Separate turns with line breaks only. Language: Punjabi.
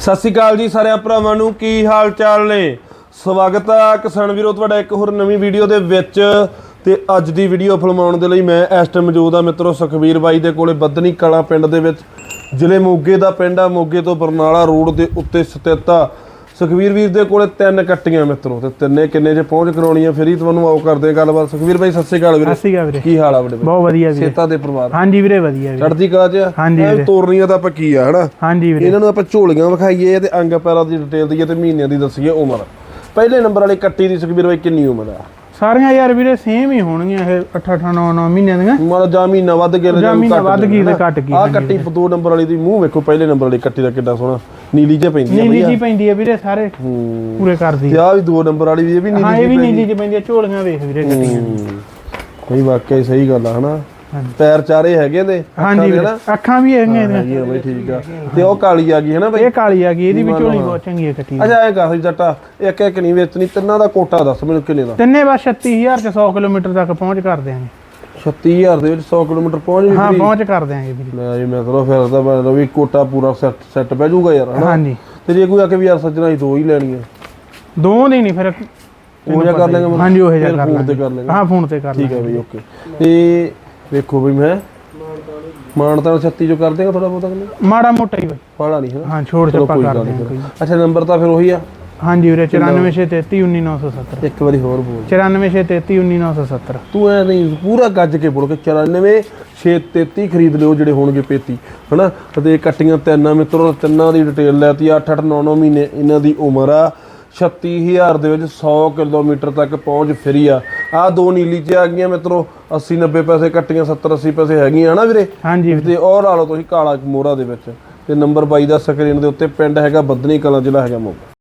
ਸਤਿ ਸ਼੍ਰੀ ਅਕਾਲ ਜੀ ਸਾਰਿਆਂ ਭਰਾਵਾਂ ਨੂੰ, ਕੀ ਹਾਲ ਚਾਲ ਨੇ? ਸਵਾਗਤ ਆ ਕਿਸਾਨ ਵੀਰੋ, ਤੁਹਾਡਾ ਇੱਕ ਹੋਰ ਨਵੀਂ ਵੀਡੀਓ ਦੇ ਵਿੱਚ। ਤੇ ਅੱਜ ਦੀ ਵੀਡੀਓ ਫਿਲਮਾਉਣ ਦੇ ਲਈ ਮੈਂ ਇਸ ਟਾਈਮ ਮੌਜੂਦ ਆ ਮਿੱਤਰੋ ਸੁਖਵੀਰ ਬਾਈ ਦੇ ਕੋਲੇ ਬੱਦਨੀ ਕਲਾ ਪਿੰਡ ਦੇ ਵਿੱਚ। ਜ਼ਿਲ੍ਹੇ ਮੋਗੇ ਦਾ ਪਿੰਡ ਆ, ਮੋਗੇ ਤੋਂ ਬਰਨਾਲਾ ਰੋਡ ਦੇ ਉੱਤੇ ਸਥਿਤ ਆ। ਸੁਖਵੀਰ ਵੀਰ ਦੇ ਕੋਲੇ ਤਿੰਨ ਕੱਟੀਆਂ ਮਿੱਤਰੋ ਤੇ ਤਿੰਨੇ ਕਿੰਨੇ 'ਚ ਪਹੁੰਚ ਕਰਾਉਣੀ ਆ ਫਿਰ ਹੀ ਤੁਹਾਨੂੰ ਆਓ ਕਰਦੇ ਆ ਗੱਲਬਾਤ। ਸੁਖਵੀਰ ਬਾਈ ਸਤਿ ਸ਼੍ਰੀ ਅਕਾਲ ਵੀਰੇ।
ਸਤਿ ਸ਼੍ਰੀ ਅਕਾਲ ਵੀਰੇ।
ਕੀ ਹਾਲ ਆ ਬਾਈ?
ਬਹੁਤ ਵਧੀਆ ਵੀਰੇ।
ਸੇਤਾ ਦੇ ਪਰਿਵਾਰ।
ਹਾਂਜੀ ਵੀਰੇ ਵਧੀਆ ਵੀਰੇ।
ਚੜ੍ਹਦੀ ਕਲਾ 'ਚ?
ਹਾਂਜੀ ਵੀਰੇ।
ਤੋਰਨੀਆਂ ਤਾਂ ਆਪਾਂ ਕੀ ਆ ਹਨਾ?
ਹਾਂਜੀ ਵੀਰੇ।
ਇਹਨਾਂ ਨੂੰ ਆਪਾਂ ਝੋਲੀਆਂ ਵਿਖਾਈਏ ਤੇ ਅੰਗ ਪੈਰਾਂ ਦੀ ਡਿਟੇਲ ਦਈਏ ਤੇ ਮਹੀਨਿਆਂ ਦੀ ਦੱਸੀਏ ਉਮਰ। ਪਹਿਲੇ ਨੰਬਰ ਵਾਲੀ ਕੱਟੀ ਦੀ ਸੁਖਬੀਰ ਬਾਈ ਕਿੰਨੀ ਉਮਰ ਆ?
ਸਾਰੀਆਂ ਯਾਰ ਵੀਰੇ ਸੇਮ ਹੀ ਹੋਣਗੀਆਂ ਇਹ 8 8 9 9 ਮਹੀਨਿਆਂ ਦੀਆਂ।
ਮਾੜਾ ਜਾਂ ਮਹੀਨਾ ਵੱਧ ਗਿਆ
ਜਾਂ ਮਹੀਨਾ ਵੱਧ ਗਈ ਤੇ ਘੱਟ ਗਈ,
ਆ ਕੱਟੀ ਦੋ ਨੰਬਰ ਵਾਲੀ ਦੀ ਮੂੰਹ ਵੇਖੋ ਪਹਿਲੇ ਨੰਬਰ ਵਾਲੀ ਕੱਟੀ ਦਾ ਕਿੱਡਾ ਸੋਹਣਾ। ਨੀਲੀ ਜਿਹਾ ਪੈਂਦੀ ਆ
ਨੀਲੀ ਜੀ ਪੈਂਦੀ ਹੈ ਵੀਰੇ ਸਾਰੇ ਪੂਰੇ ਕਰਦੀ
ਆ ਵੀ ਦੋ ਨੰਬਰ ਵਾਲੀ ਵੀ ਇਹ ਵੀ ਨੀਲੀ
ਹਾਂ ਇਹ ਵੀ ਨੀਲੀ ਜੀ ਪੈਂਦੀ ਹੈ ਝੋਲੀਆਂ ਵੇਖ ਵੀਰੇ ਕੱਟੀਆਂ।
ਨਹੀਂ ਵਾਕਿਆ ਸਹੀ ਗੱਲ ਆ ਹਨਾ। ਪੈਰ ਚਾਰੇ ਹੈਗੇ ਨੇ
ਹਾਂਜੀ ਵੀਰੇ ਅੱਖਾਂ ਵੀ ਹੈਗੀਆਂ ਇਹਦੀਆਂ
ਹੈਗੀ ਆ ਬਈ ਠੀਕ ਆ। ਤੇ ਉਹ ਕਾਲੀ ਆ ਗਈ ਹਨਾ ਬਈ?
ਇਹ ਕਾਲੀ ਆ ਗਈ ਇਹਦੀ ਵੀ ਝੋਲੀ ਬਹੁਤ ਚੰਗੀ ਹੈ ਕੱਟੀ।
ਅੱਛਾ ਐ ਕਹਾਂ ਜੱਟਾ ਇੱਕ ਇੱਕ ਨਹੀਂ ਵੇਚਣੀ ਤਿੰਨਾਂ ਦਾ ਕੋਟਾ ਦੱਸ ਮੈਨੂੰ ਕਿੰਨੇ ਦਾ?
ਤਿੰਨੇ ਬਸ 36000 ਚ 100 ਕਿਲੋਮੀਟਰ ਤੱਕ ਪਹੁੰਚ ਕਰ ਦਿਆਂਗੇ।
36000 ਦੇ ਵਿੱਚ 100 ਕਿਲੋਮੀਟਰ ਪਹੁੰਚ
ਹਾਂ। ਪਹੁੰਚ ਕਰ ਦਿਆਂਗੇ ਵੀਰੇ।
ਲੈ ਜੀ ਮੈਂ ਚਲੋ ਫਿਰ ਤਾਂ ਮੈਂ ਵੀ ਕੋਟਾ ਪੂਰਾ ਸੈੱਟ ਸੈੱਟ ਪੈ ਜਾਊਗਾ ਯਾਰ ਹਨਾ?
ਹਾਂਜੀ।
ਤੇ ਜੇ ਕੋਈ ਆ ਕੇ ਵੀ ਯਾਰ ਸੱਜਣਾ ਹੀ ਦੋ ਹੀ ਲੈਣੀਆਂ।
ਦੋ ਦੀ ਨਹੀਂ ਫਿਰ
ਉਹ ਜਿਹਾ ਕਰ ਲਾਂਗੇ
ਹਾਂਜੀ ਉਹ ਜਿਹਾ ਕਰ
ਤੇ
ਲਾਂਗੇ।
ਕਰ ਲਾਂਗੇ
ਹਾਂ ਫੋਨ ਤੇ ਕਰ
ਠੀਕ
ਲਾਂਗੇ।
ਹੈ ਬਈ ਓਕੇ। ਤੇ ਵੇਖੋ ਬਈ ਮੈਂ। ਮਾਨਤਾ 36 ਜੋ ਕਰ ਦੇਗਾ ਥੋੜਾ ਬਹੁਤਾ ਕਿ ਨਹੀਂ?
ਮਾੜਾ ਮੋਟਾ ਹੀ ਬਈ।
ਬਾਹਲਾ ਨਹੀਂ ਹੈ
ਹਾਂ ਛੋੜ ਛੱਪਾ ਕਰ ਕੋਈ।
ਅੱਛਾ ਨੰਬਰ ਤਾਂ ਫਿਰ ਉਹੀ ਆ।
ਹਾਂਜੀ ਵੀਰੇ 9463319970
ਇੱਕ ਵਾਰੀ ਹੋਰ ਬੋਲ।
9463319970
ਤੂੰ ਐ ਨਹੀਂ ਪੂਰਾ ਗੱਜ ਕੇ ਬੋਲ ਕੇ 94 633 ਖਰੀਦ ਲਿਓ ਜਿਹੜੇ ਹੋਣਗੇ ਪੇਤੀ ਹਨਾ? ਤੇ ਕੱਟੀਆਂ ਤਿੰਨਾਂ ਮਿੱਤਰੋ ਤਿੰਨਾਂ ਦੀ ਡਿਟੇਲ ਲੈਤੀ 8 8 9 9 ਮਹੀਨੇ ਇਹਨਾਂ ਦੀ ਉਮਰ ਆ। 36000 ਦੇ ਵਿੱਚ 100 ਕਿਲੋਮੀਟਰ ਤੱਕ ਪਹੁੰਚ ਫਰੀ ਆ। ਆ ਦੋ ਨੀਲੀ ਚ ਆ ਗਈਆਂ ਮਿੱਤਰੋ 80 90 ਪੈਸੇ ਕੱਟੀਆਂ 70 80 ਪੈਸੇ ਹੈਗੀਆਂ ਹਨਾ ਵੀਰੇ?
ਹਾਂਜੀ
ਤੇ ਉਹ ਲਾ ਲਓ ਤੁਸੀਂ ਕਾਲਾ ਮੋਹਰਾ ਦੇ ਵਿੱਚ। ਤੇ ਨੰਬਰ 22 ਦਾ ਸਕਰੀਨ ਦੇ ਉੱਤੇ ਪਿੰਡ ਹੈਗਾ ਬੱਦਨੀ ਕਲਾਂ ਜ਼ਿਲ੍ਹਾ ਹੈਗਾ ਮੋਗਾ।